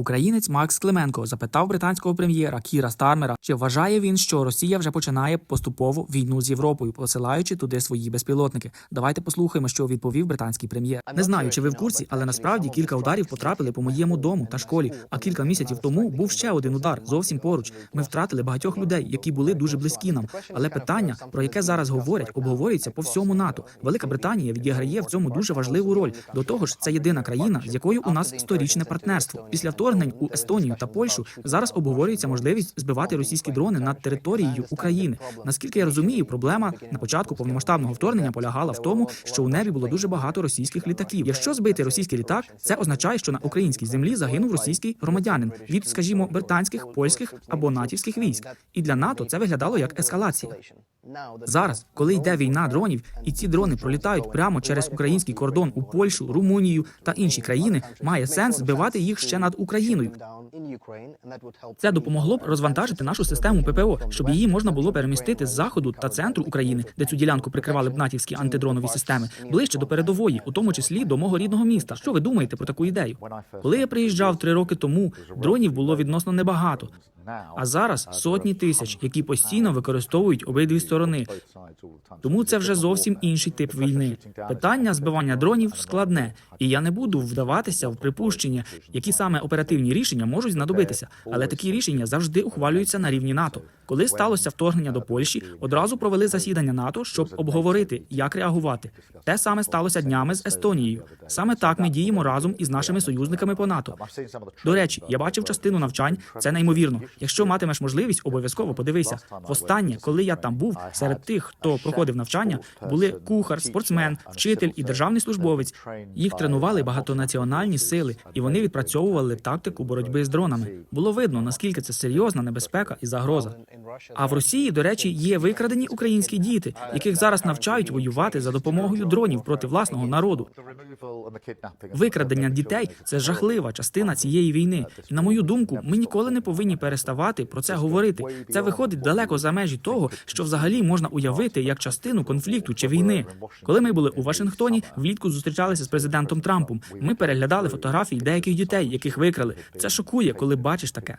Українець Макс Клименко запитав британського прем'єра Кіра Стармера, чи вважає він, що Росія вже починає поступово війну з Європою, посилаючи туди свої безпілотники. Давайте послухаємо, що відповів британський прем'єр. Не знаю, чи ви в курсі, але насправді кілька ударів потрапили по моєму дому та школі. А кілька місяців тому був ще один удар зовсім поруч. Ми втратили багатьох людей, які були дуже близькі нам. Але питання, про яке зараз говорять, обговорюється по всьому НАТО. Велика Британія відіграє в цьому дуже важливу роль. До того ж, це єдина країна, з якою у нас сторічне партнерство. Після вторгнень у Естонію та Польщу зараз обговорюється можливість збивати російські дрони над територією України. Наскільки я розумію, проблема на початку повномасштабного вторгнення полягала в тому, що у небі було дуже багато російських літаків. Якщо збити російський літак, це означає, що на українській землі загинув російський громадянин від, скажімо, британських, польських або натівських військ. І для НАТО це виглядало як ескалація. Зараз, коли йде війна дронів, і ці дрони пролітають прямо через український кордон у Польщу, Румунію та інші країни, має сенс збивати їх ще над Україною. Це допомогло б розвантажити нашу систему ППО, щоб її можна було перемістити з заходу та центру України, де цю ділянку прикривали б натівські антидронові системи, ближче до передової, у тому числі до мого рідного міста. Що ви думаєте про таку ідею? Коли я приїжджав три роки тому, дронів було відносно небагато. А зараз сотні тисяч, які постійно використовують обидві сторони. Тому це вже зовсім інший тип війни. Питання збивання дронів складне, і я не буду вдаватися в припущення, які саме оперативні рішення можуть знадобитися. Але такі рішення завжди ухвалюються на рівні НАТО. Коли сталося вторгнення до Польщі, одразу провели засідання НАТО, щоб обговорити, як реагувати. Те саме сталося днями з Естонією. Саме так ми діємо разом із нашими союзниками по НАТО. До речі, я бачив частину навчань. Це неймовірно. Якщо матимеш можливість, обов'язково подивися. Востаннє, коли я там був, серед тих, хто проходив навчання, були кухар, спортсмен, вчитель і державний службовець. Їх тренували багатонаціональні сили, і вони відпрацьовували тактику боротьби з дронами. Було видно, наскільки це серйозна небезпека і загроза. А в Росії, до речі, є викрадені українські діти, яких зараз навчають воювати за допомогою дронів проти власного народу. Викрадення дітей це жахлива частина цієї війни. І на мою думку, ми ніколи не повинні переставати про це говорити. Це виходить далеко за межі того, що взагалі можна уявити як частину конфлікту чи війни. Коли ми були у Вашингтоні, влітку зустрічалися з президентом Трампом. Ми переглядали фотографії деяких дітей, яких викрали. Це шокує, коли бачиш таке.